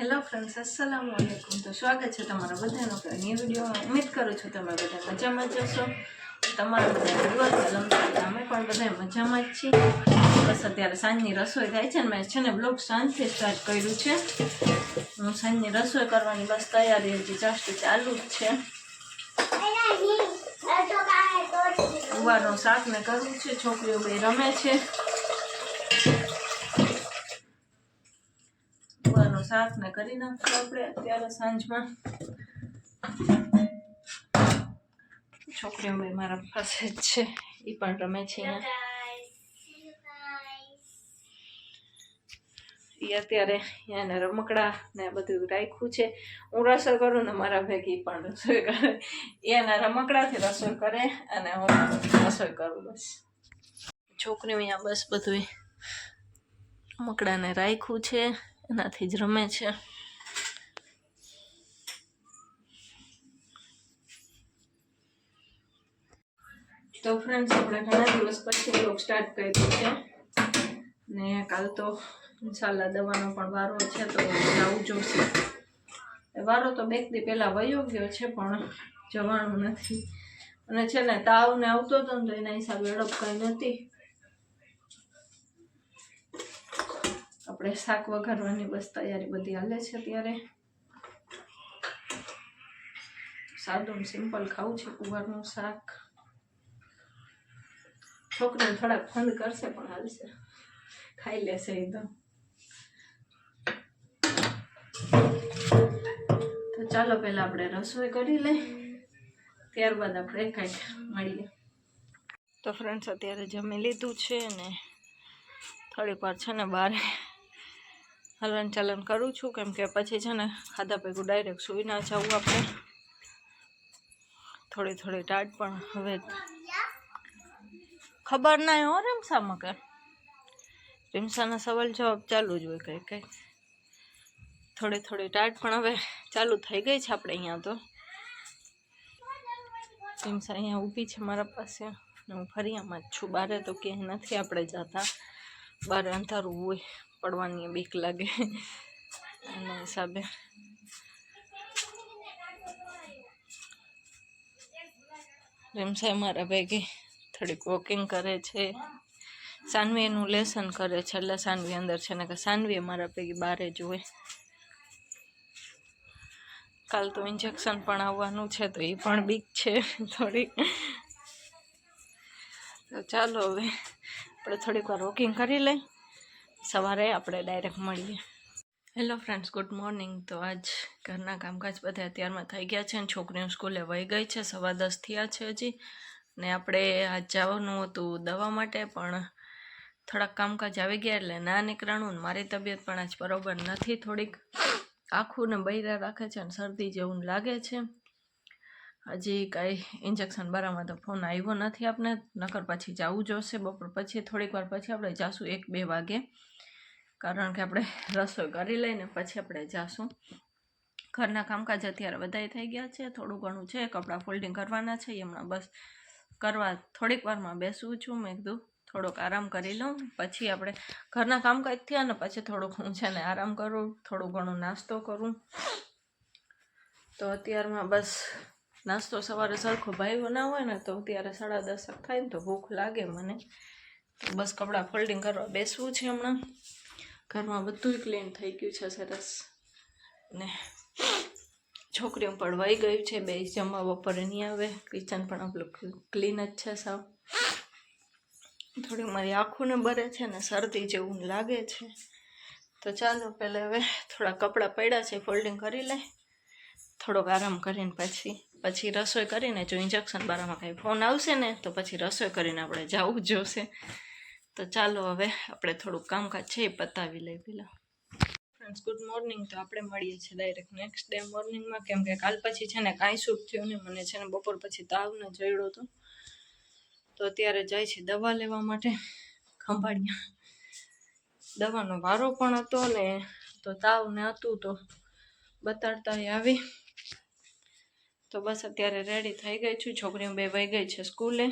Hello friends અસલામ વાલેકુમ તો સ્વાગત છે તમારા બધાનો ન્યૂ વીડિયો ઉમ્મીદ કરું છું તમે બધા મજામાં જ જશો તમારા બધા દિવસ લંબાતા અમે પણ બધા મજામાં જ છીએ. બસ અત્યારે સાંજની રસોઈ થાય છે ને મેં છે ને બ્લોગ સાંજથી સ્ટાર્ટ કર્યું છે. હું સાંજની રસોઈ કરવાની બસ તૈયારી હજી જસ્ટ ચાલુ જ છે. ઉવાનું શાક ને કરવું છે છોકરીઓ બે રમે છે ઉવાનું શાક ને કરી નાખશું આપણે અત્યારે સાંજમાં. છોકરીઓ બે મારા પાસે જ છે એ પણ રમે છે એ અત્યારે એને રમકડા ને બધું રાખ્યું છે. હું રસોઈ કરું ને મારા ભેગી પણ રસોઈ કરે. એના રમકડાથી રસોઈ કરે અને હું રસોઈ કરું બસ. છોકરીઓ અહીંયા બસ બધું રમકડાને રાખ્યું છે. એનાથી જ રમે છે. તો ફ્રેન્ડ્સ આપણે ઘણા દિવસ પછી બ્લોગ સ્ટાર્ટ કર્યું છે. ને કાલ તો ઇન્શાલ્લા દવાનો પણ વારો છે, તો જવું જોશે. વારો તો બે દી પહેલાં વયો ગયો છે, પણ જવાનું નથી. અને છે ને તાવ ને આવતો હતો ને તો એના હિસાબે અડપ કંઈ નથી. આપણે શાક વઘારવાની બસ તૈયારી બધી હાલે છે અત્યારે. સાદું સિમ્પલ ખાવું છે કુવારનું શાક. છોકરીને થોડાક ફંદ કરશે પણ હાલશે. ખાઈ લેશે એ તો ચાલો પહેલાં આપણે રસોઈ કરી લઈ. ત્યારબાદ આપણે કંઈક મળીએ. તો ફ્રેન્ડ્સ અત્યારે જમી લીધું છે ને થોડીક વાર છે ને બહાર હલન ચલન કરું છું, કેમ કે પછી છે ને ખાધા ભેગું ડાયરેક્ટ સૂઈ ના જવું આપણે. થોડી થોડી ટાટ પણ હવે ખબર ના હો રીમસામાં કે. રીમસાના સવાલ જવાબ ચાલુ જ હોય કંઈ કંઈ. થોડી થોડી ટાટ પણ હવે ચાલુ થઈ ગઈ છે આપણે અહીંયા તો. રીમસા અહીંયા ઊભી છે મારા પાસે ને હું ફરિયામાં જ છું. બારે તો ક્યાંય નથી આપણે જતા. બારે અંધારું હોય. પડવાની બીક લાગે. એના હિસાબે. રેમસાઈ મારા ભેગી થોડીક વોકિંગ કરે છે. સાનવી લેસન કરે છે. એટલે સાનવી અંદર છે. ને કે સાનવી મારા ભેગી બારે જ હોય કાલ તો ઇન્જેક્શન પણ આવવાનું છે, તો એ પણ બીક છે થોડી. તો ચાલો હવે આપણે થોડીક વાર વોકિંગ કરી લઈ. સવારે આપણે ડાયરેક્ટ મળીએ. હેલો ફ્રેન્ડ્સ ગુડ મોર્નિંગ તો આજ ઘરના કામકાજ બધા અત્યારમાં થઈ ગયા છે અને છોકરીઓ સ્કૂલે વહી ગઈ છે, સવા દસ થયા છે હજી. ને આપણે આજ જવાનું હતું દવા માટે, પણ થોડાક કામકાજ આવી ગયા એટલે ના નીકળાણું મારી તબિયત પણ આજ બરોબર નથી થોડીક. આખું ને બૈરા રાખે છે અને શરદી જેવું લાગે છે. હજી કાંઈ ઇન્જેક્શન બરાબર તો ફોન આવ્યો નથી આપણે નકર પછી જવું જોશે બપોર પછી, થોડીક વાર પછી આપણે જાશું એક બે વાગે. કારણ કે આપણે રસોઈ કરી લઈને પછી આપણે જાશું. ઘરના કામકાજ અત્યારે વધારે થઈ ગયા છે, થોડું ઘણું છે, કપડાં ફોલ્ડિંગ કરવાના છે હમણાં બસ કરવા થોડીક વારમાં બેસું છું મેં કીધું, થોડોક આરામ કરી લઉં, પછી આપણે ઘરના કામકાજ થયા ને પછી થોડુંક હું છે ને આરામ કરું, થોડું ઘણું નાસ્તો કરું. તો અત્યારમાં બસ નાસ્તો સવારે સરખો ભાઈઓ ના હોય ને તો ત્યારે સાડા દસક થાય ને તો ભૂખ લાગે મને. બસ કપડાં ફોલ્ડિંગ કરવા બેસવું છે હમણાં. ઘરમાં બધું ક્લીન થઈ ગયું છે સરસ. ને છોકરીઓ પણ વહી ગયું છે, બે જમવા બપોરે નહીં આવે. કિચન પણ આપણું ક્લીન જ છે સાવ. થોડી મારી આંખોને બરે છે ને શરદી જેવું લાગે છે. તો ચાલો પહેલાં હવે થોડા કપડાં પડ્યા છે ફોલ્ડિંગ કરી લે થોડોક આરામ કરીને પછી પછી રસોઈ કરીને જો ઇન્જેક્શન બારામાં કાંઈ ફોન આવશે ને, તો પછી રસોઈ કરીને આપણે જવું જોશે. તો ચાલો હવે આપણે થોડુંક કામકાજ છે એ પતાવી લઈ પેલા. ફ્રેન્ડ્સ ગુડ મોર્નિંગ તો આપણે મળીએ છીએ ડાયરેક્ટ નેક્સ્ટ ડે મોર્નિંગમાં કેમ કે કાલ પછી છે ને કાંઈ સૂપ થયું ને મને છે ને બપોર પછી તાવ ને જડ્યો હતો. તો અત્યારે જાય છે દવા લેવા માટે ખંભાળિયા. દવાનો વારો પણ હતો ને, તો તાવ ને હતું તો બતાડતા આવી. તો બસ અત્યારે રેડી થઈ ગઈ છું. છોકરીઓ બે વહી ગઈ છે સ્કૂલે.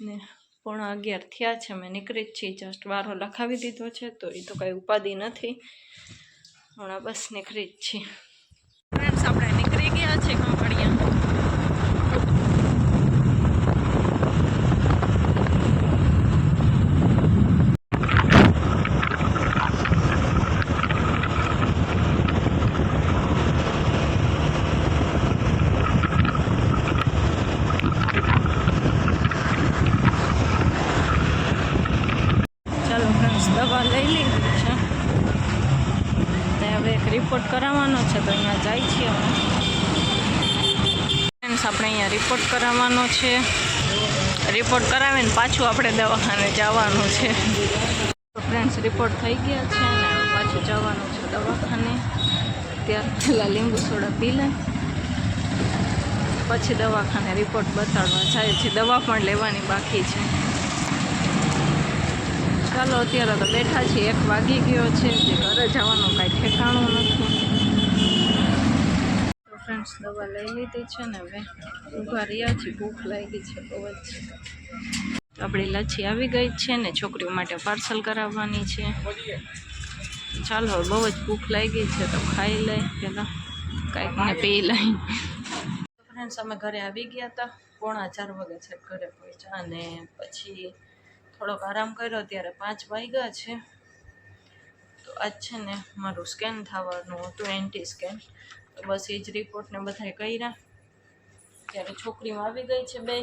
ને પોણા અગિયાર થયા છે. મેં નીકળી જ છીએ જસ્ટ વારો લખાવી દીધો છે, તો એ તો કંઈ ઉપાધિ નથી. હમણાં બસ નીકળી જ છીએ આપણે નીકળી ગયા છે કંપડિયા ચાલો ફ્રેન્ડ્સ દવા લઈ લીધી છે. હવે એક રિપોર્ટ કરાવવાનો છે, તો અહીંયા જાય છીએ અમે. ફ્રેન્ડ્સ આપણે અહીંયા રિપોર્ટ કરાવવાનો છે. રિપોર્ટ કરાવીને પાછું આપણે દવાખાને જવાનું છે. ફ્રેન્ડ્સ રિપોર્ટ થઈ ગયા છે અને પાછું જવાનું છે દવાખાને. ત્યાર પહેલાં લીંબુ સોડા પી લે. પછી દવાખાને રિપોર્ટ બતાડવા જાય છે. દવા પણ લેવાની બાકી છે. ચાલો, અત્યારે તો બેઠા છીએ. એક વાગી ગયો છે જે ઘરે જવાનું કાંઈ ઠેકાણું નથી. ફ્રેન્ડ્સ દવા લઈ લીધી છે ને હવે ઊભા રહ્યા છીએ. ભૂખ લાગી છે, બહુ જ. આપણી લચ્છી આવી ગઈ છે ને છોકરીઓ માટે પાર્સલ કરાવવાની છે. ચાલો, હવે બહુ જ ભૂખ લાગી છે, તો ખાઈ લઈ પેલા. કાંઈક ને પી લઈ ફ્રેન્ડ્સ અમે ઘરે આવી ગયા હતા. પોણા ચાર વાગે છે ઘરે પહોંચ્યા અને પછી થોડોક આરામ કર્યો ત્યારે પાંચ વાગ્યા છે. તો આજ છે ને મારું સ્કેન થવાનું હતું એન્ટી સ્કેન તો બસ એ જ રિપોર્ટને બધાય કર્યા. ત્યારે છોકરીમાં આવી ગઈ છે બે.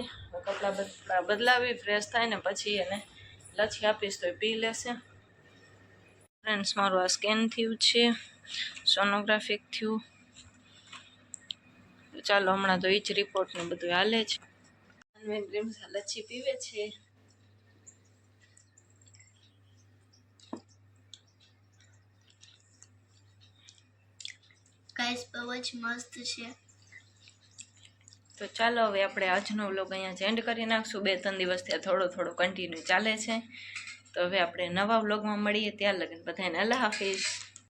કપડાં બદલા બદલાવી ફ્રેશ થાય ને પછી એને લછી આપીશ તો એ પી લેશે. ફ્રેન્ડ્સ મારું આ સ્કેન થયું છે. સોનોગ્રાફિક થયું. ચાલો હમણાં તો એ જ રિપોર્ટને બધું હાલે છે લચ્છી પીવે છે. ગાઈસ, બહુ જ મસ્ત છે. તો ચાલો હવે આપણે આજનો વ્લોગ અહીંયા એન્ડ કરી નાખશું. બે ત્રણ દિવસથી આ થોડો થોડો કન્ટિન્યુ ચાલે છે. તો હવે આપણે નવા વ્લોગમાં મળીએ. ત્યાં લગન બધાને અલ્લાહ હાફિઝ.